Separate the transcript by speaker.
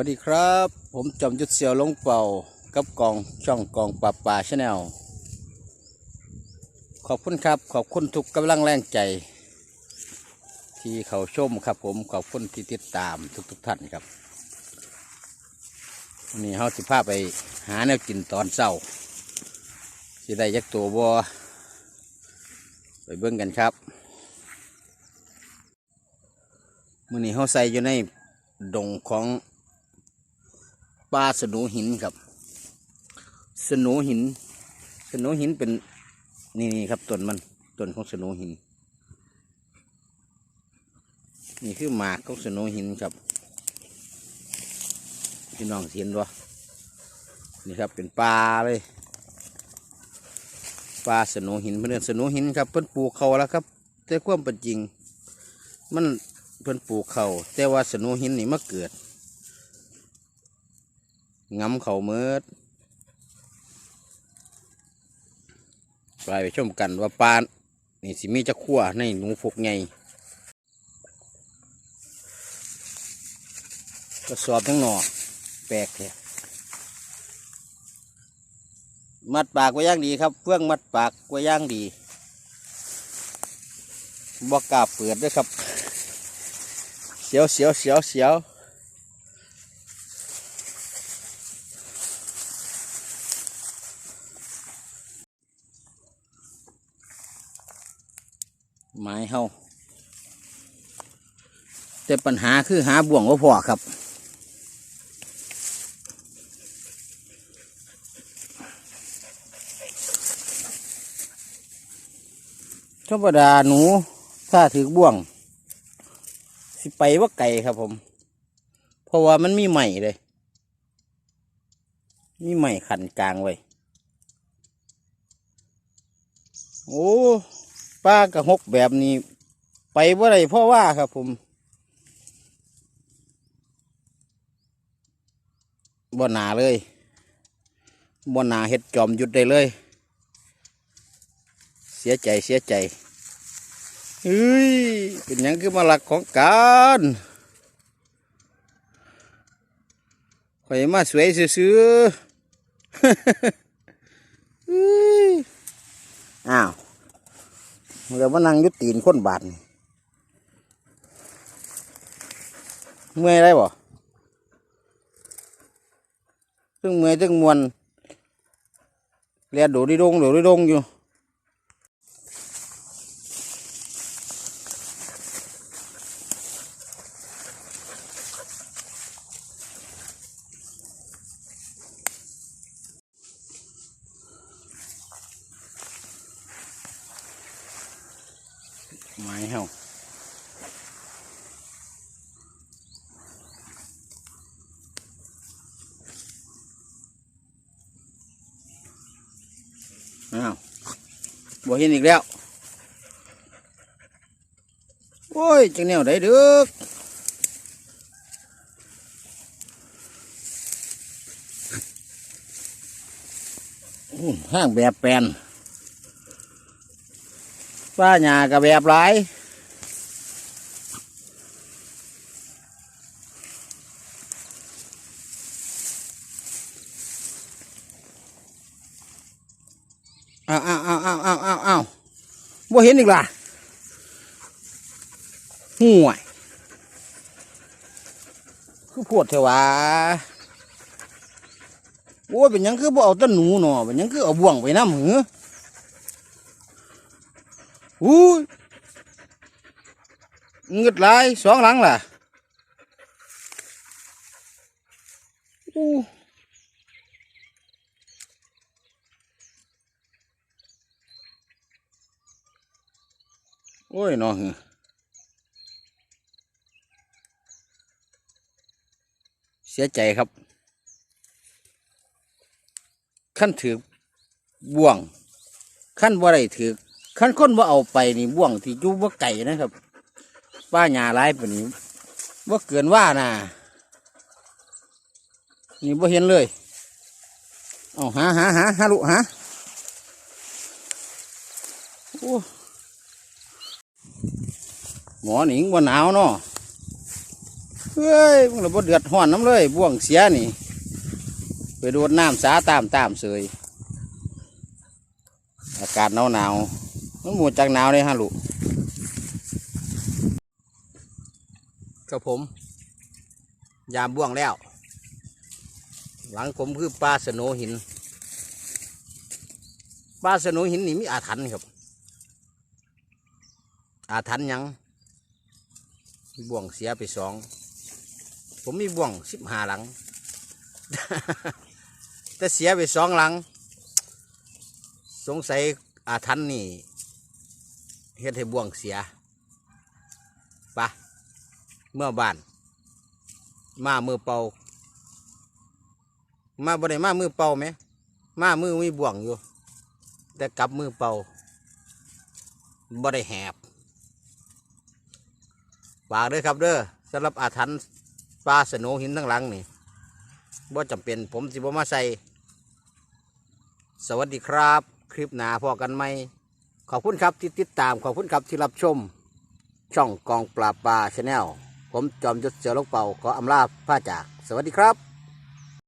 Speaker 1: สวัสดีครับ ผมจอมยุทธเสียวลงเป่ากับกองช่องกองปราป่าชาแนลขอบคุณครับ ขอบคุณทุกกำลังแรงใจ ที่เขาชมครับ ผมขอบคุณที่ติดตามทุกทุกท่านครับวันนี้เขาสิพาไปหาแนวกินตอนเช้าสิได้ยักตัวบัวไปเบิ่งกันครับมื่อนี้เขาใส่อยู่ในดงของ ปลาสนูหินครับ สนูหิน สนูหินเป็นนี่นี่ครับต้นมันต้นของสนูหิน นี่คือหมากของสนูหินครับพี่น้องเห็นวะนี่ครับเป็นปลาเลยปลาสนูหินเพื่อนสนูหินครับเพิ่อนปลูกเขาแล้วครับ แต่ความเป็นจริง มันเพิ่อนปลูกเขาแต่ว่าสนูหินนี่มาเกิด งำเขาเมิดไปไปชมกันว่าปลานี่สิมีจะขั้วในหนูพกไงกระสอบทั้งหนอแปลกแท้มัดปากไว้ย่างดีครับเฟื่องมัดปากไว้ย่างดีบอกก้าเปิดด้วยครับเสียวเสียวเสียวเสียว ไม้เฮาแต่ปัญหาคือหาบ่วงว่าพอครับ ธรรมดาหนู ถ้าถือบ่วง สิไปว่าไก่ครับผม เพราะว่ามันมีใหม่เลย มีใหม่ขันกลางไว้ โอ้ ปลากระหกแบบนี้ ไปว่าไรเพราะว่าครับผมบ่หนาเลยบ่หนาเห็ดจอมหยุดได้เลย เสียใจเสียใจเฮ้ยเป็นยังคือมาหลักของการข่อยมาสวยซื้อๆเฮ้ยอ้าว มันก็มานั่งยุตีนคนบาดเมื่อยได้บ่ซึ่งเมื่อยตึงมวนเรียนดูดิดงดูดิดงอยู่ ไม้เฮาอ้าวบ่เห็นอีกแล้ว โอ้ย จังแนวได้ด้ออื้อห้างแบบแปลน ป้าหญ้ากับแบบหลายอ้าวอ้าวอ้าวอ้าวอ้าวอ้าวอ้าวบ่เห็นอีกล่ะห่วยคือปวดเถอวะโอ้ยเป็นยังคือบ่เอาต้นหนูเนาะเป็นยังคือเอาบ่วงไปน้ำหือ อู้เงึดหลายสองหลังล่ะอู้โอ้ยน้องเสียใจครับ ขั้นถือบ่วง ขั้นบ่ได้ถือ ขั้นคนว่าเอาไปนี่บ่วงที่ยู่ว่าไก่นะครับว่าหญ้าหลายปนนี้ว่าเกินว่านะนี่บ่าเห็นเลยเอาหาหาหาหาลูกหาโอ้หมอหนิงบ่หนาวเนาะเฮ้ยมึงระบเดือดห้อนน้ำเลยบ่วงเสียนี่ ไปโดดน้ำสาตามตามเสยอากาศหนาวหนาว มันหมดจากหนาวเลยฮะลูกกับผม ยามบ่วงแล้ว หลังผมคือปลาสโนหินปลาสโนหินนี่มีอาถรรพ์ครับ อาถรรพ์ยังบ่วงเสียไปสอง ผมมีบ่วงสิบห้าหลัง แต่เสียไปสองหลัง สงสัยอาถรรพ์นี่ เฮ็ดให้บ่วงเสียปะเมื่อบ้าน มามือเป่า มาบ่ได้มามือเป่าไหม มามือมีบ่วงอยู่ แต่กลับมือเป่าบ่ได้แหบฝากเด้อครับเด้อสำหรับอาถรรพ์ปลาสโนหินทั้งหลังนี่บ่จำเป็นผมสิบ่มาใส่ สวัสดีครับ คลิปหนาพอกันไหม ขอบคุณครับที่ติดตามขอบคุณครับที่รับชม ช่องกองปราบปลาชาแนลผมจอมยศเสือลกเป่าขออำลาผ้าจาก สวัสดีครับ